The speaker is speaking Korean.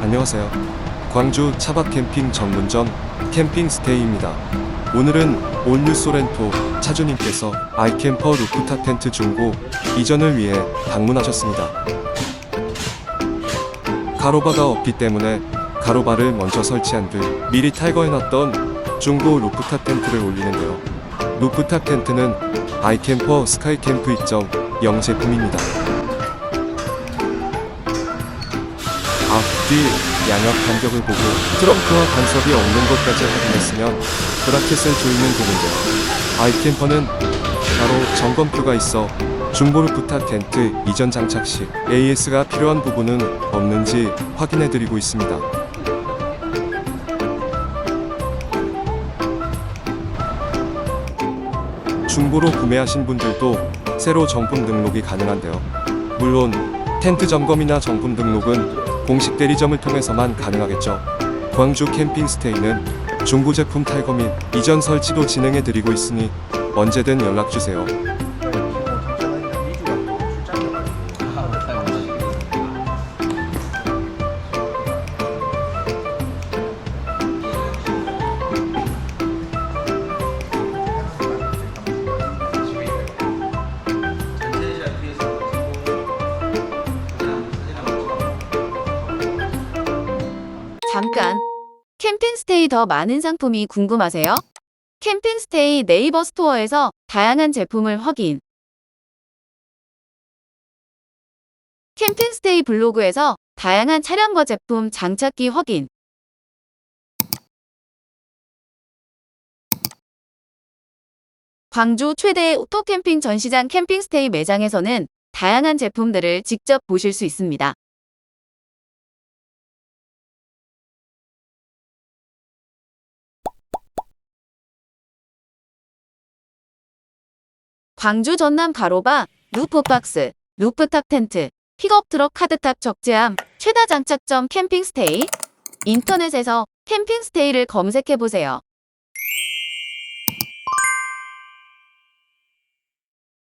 안녕하세요. 광주 차박 캠핑 전문점 캠핑 스테이입니다. 오늘은 올뉴 소렌토 차주님께서 아이캠퍼 루프탑 텐트 중고 이전을 위해 방문하셨습니다. 가로바가 없기 때문에 가로바를 먼저 설치한 뒤 미리 탈거해놨던 중고 루프탑 텐트를 올리는데요. 루프탑 텐트는 아이캠퍼 스카이캠프 2.0 제품입니다. 뒤 양옆 간격을 보고 트렁크와 간섭이 없는 것까지 확인했으면 브라켓을 조이면 되는데요. 아이캠퍼는 바로 점검표가 있어 중고 루프탑 텐트 이전 장착 시 AS가 필요한 부분은 없는지 확인해드리고 있습니다. 중고로 구매하신 분들도 새로 정품 등록이 가능한데요. 물론 텐트 점검이나 정품 등록은 공식 대리점을 통해서만 가능하겠죠. 광주 캠핑 스테이는 중고 제품 탈거 및 이전 설치도 진행해 드리고 있으니 언제든 연락 주세요. 잠깐. 캠핑스테이 더 많은 상품이 궁금하세요? 캠핑스테이 네이버 스토어에서 다양한 제품을 확인. 캠핑스테이 블로그에서 다양한 차량과 제품 장착기 확인. 광주 최대의 오토캠핑 전시장 캠핑스테이 매장에서는 다양한 제품들을 직접 보실 수 있습니다. 광주 전남 가로바, 루프박스, 루프탑 텐트, 픽업 트럭 카드탑 적재함, 최다 장착점 캠핑스테이. 인터넷에서 캠핑스테이를 검색해보세요.